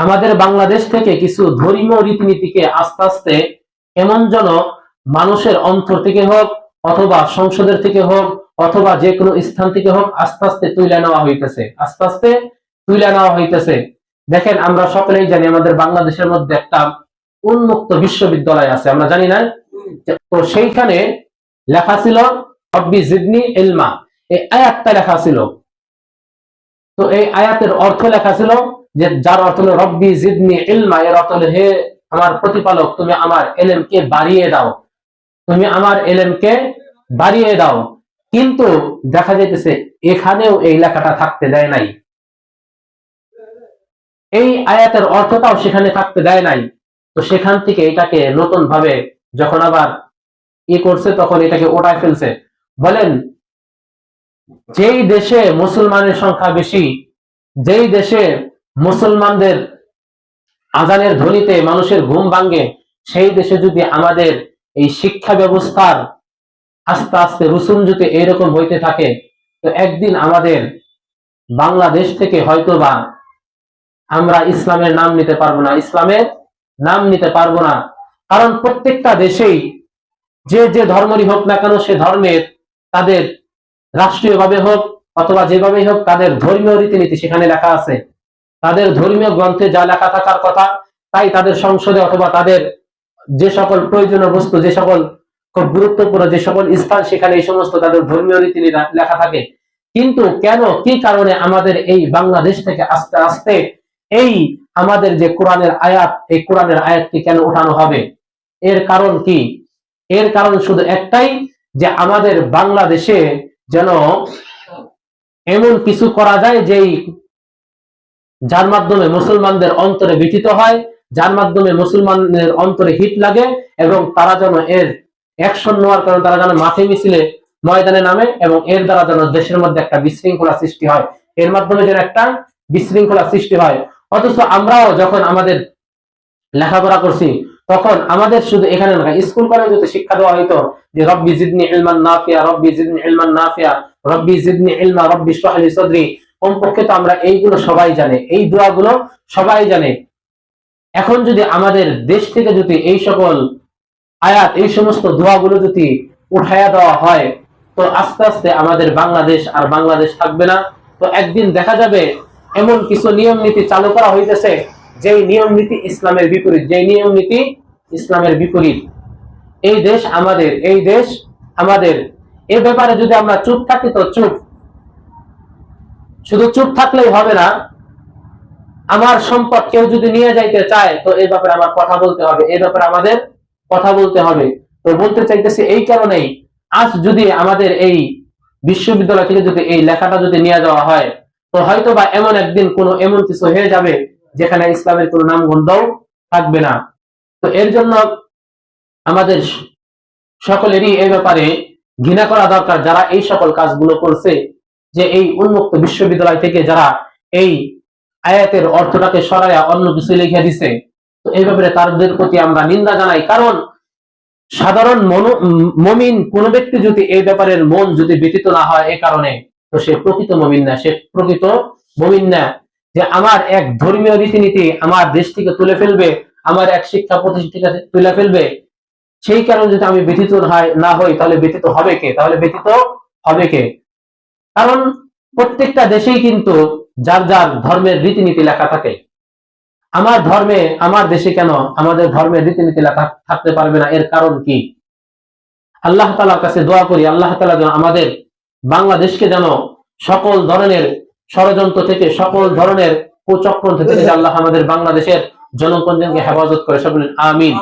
আমাদের বাংলাদেশ থেকে কিছু ধর্মীয় রীতিনীতিকে আস্তে আস্তে এমন যেন মানুষের অন্তর থেকে হোক, অথবা সংসদের থেকে হোক, অথবা যে কোনো স্থান থেকে হোক, আস্তে আস্তে তুলে নেওয়া হইতেছে। আস্তে আস্তে তুলে নেওয়া হইতেছে। দেখেন, আমরা সকলেই জানি আমাদের বাংলাদেশের মধ্যে একটা উন্মুক্ত বিশ্ববিদ্যালয় আছে। আমরা জানি না? তো সেইখানে লেখা ছিল, রব্বি জিদনি ইলমা। এই আয়াতটা লেখা ছিল। তো এই আয়াতের অর্থ লেখা ছিল যার অর্থ হলো, রব্বি জিদনি ইলমা এর অর্থ হলো, হে আমার প্রতিপালক, তুমি আমার এলেমকে বাড়িয়ে দাও। তুমি আমার এলেমকে বাড়িয়ে দাও। কিন্তু দেখা যাইতেছে, এখানেও এই লেখাটা থাকতে দেয় নাই। এই আয়াতের অর্থটাও সেখানে থাকতে দেয় নাই। তো সেখান থেকে এটাকে নতুন ভাবে যখন আবার ই করছে, তখন এটাকে ওটায় ফেলছে। বলেন, যেই দেশে মুসলমানের সংখ্যা বেশি, যেই দেশে মুসলমানদের আজানের ধ্বনিতে মানুষের ঘুম ভাঙ্গে সেই দেশে যদি আমাদের এই শিক্ষা ব্যবস্থার আস্তে আস্তে রুসুম যদি এইরকম হইতে থাকে, তো একদিন আমাদের বাংলাদেশ থেকে হয়তোবা আমরা ইসলামের নাম নিতে পারব না। ইসলামের নাম নিতে পারব না। কারণ প্রত্যেকটা দেশেই যে যে ধর্মই হোক না কেন সে ধর্মের তাদের রাষ্ট্রীয়ভাবে হোক অথবা যেভাবেই হোক তাদের ধর্মীয় রীতিনীতি সেখানে লেখা আছে। তাদের ধর্মীয় গ্রন্থে যা লেখা থাকার কথা, তাই তাদের সংসদে অথবা তাদের যে সকল প্রয়োজনীয় বস্তু, যে সকল খুব গুরুত্বপূর্ণ যে সকল স্থান, সেখানে এই সমস্ত তাদের ধর্মীয় রীতিনীতি লেখা থাকে। কিন্তু কেন, কি কারণে আমাদের এই বাংলাদেশ থেকে আস্তে আস্তে এই আমাদের যে কোরআনের আয়াত, এই কোরআনের আয়াতটি কেন উঠানো হবে? এর কারণ কি? এর কারণ শুধু একটাই, যে আমাদের বাংলাদেশে যেন এমন কিছু করা যায় যেই যার মাধ্যমে মুসলমানদের অন্তরে ব্যথিত হয়, যার মাধ্যমে মুসলমানদের অন্তরে হিট লাগে এবং তারা যেন এর অ্যাকশন নেওয়ার কারণে তারা যেন মাঠে মিছিলে ময়দানে নামে এবং এর দ্বারা যেন দেশের মধ্যে একটা বিশৃঙ্খলা সৃষ্টি হয়। এর মাধ্যমে যেন একটা বিশৃঙ্খলা সৃষ্টি হয়। অথচ আমরাও যখন আমাদের লেখাপড়া করছি, তখন আমাদের শুধু এখানে না স্কুল কলেজে তো শিক্ষা দেওয়া হইতো যে, রব্বি জিদনি ইলমান নাফিয়া, রব্বি জিদনি ইলমান নাফিয়া, রব্বি জিদনি ইলমা, রব্বি ইশরাহলি সাদরি। কমপক্ষে তো আমরা এইগুলো সবাই জানে, এই দোয়াগুলো সবাই জানে। এখন যদি আমাদের দেশ থেকে যদি এই সকল আয়াত, এই সমস্ত দোয়াগুলো যদি উঠাইয়া দেওয়া হয়, তো আস্তে আস্তে আমাদের বাংলাদেশ আর বাংলাদেশ থাকবে না। তো একদিন দেখা যাবে এমন কিছু নিয়ম নীতি চালু করা হইতেছে, যেই নিয়ম নীতি ইসলামের বিপরীত, যেই নিয়ম নীতি ইসলামের বিপরীত। এই দেশ আমাদের, এই দেশ আমাদের। এ ব্যাপারে যদি আমরা চুপ থাকি তো চুপ। শুধু চুপ থাকলেই হবে না, আমার সম্পদ কেউ যদি নিয়ে যাইতে চায়, তো এই ব্যাপারে আমার কথা বলতে হবে, এই ব্যাপারে আমাদের কথা বলতে হবে। তো বলতে চাইতেছি এই কারণেই, আজ যদি আমাদের এই বিশ্ববিদ্যালয় থেকে যদি এই লেখাটা যদি নিয়ে যাওয়া হয়, তো হয়তো বা এমন একদিন কোনো এমন কিছু হয়ে যাবে যেখানে ইসলামের কোনো নাম গন্ধও থাকবে না। তো এর জন্য আমাদের সকলেরই এই ব্যাপারে ঘৃণা করা দরকার, যারা এই সকল কাজগুলো করছে। যে এই উন্মুক্ত বিশ্ববিদ্যালয় থেকে যারা এই আয়াতের অর্থটাকে সরাইয়া অন্য কিছু লিখে দিছে, তো এই ব্যাপারে তাদের প্রতি আমরা নিন্দা জানাই। কারণ সাধারণ মমিন কোন ব্যক্তি যদি এই ব্যাপারের মন যদি ব্যতীত না হয় এই কারণে, তো সে প্রকৃত মমিন না, সে প্রকৃত মমিন না। যে আমার এক ধর্মীয় রীতিনীতি আমার দেশ থেকে তুলে ফেলবে, আমার এক শিক্ষা প্রতিষ্ঠান তুলে ফেলবে, সেই কারণে যদি আমি ব্যতীত না হই, তাহলে ব্যতীত হবে কে? তাহলে ব্যতীত হবে কে? কারণ প্রত্যেকটা দেশেই কিন্তু যার যার ধর্মের রীতিনীতি লেখা থাকে। আমার ধর্মে, আমার দেশে কেন আমাদের ধর্মের রীতিনীতি লেখা থাকতে পারবে না? এর কারণ কি? আল্লাহ তালার কাছে দোয়া করি, আল্লাহ তালা যেন আমাদের বাংলাদেশকে যেন সকল ধরনের ষড়যন্ত্র থেকে, সকল ধরনের কুচক্রান্ত থেকে আল্লাহ আমাদের বাংলাদেশের জনগণকে হেফাজত করে। সকলের আমিন।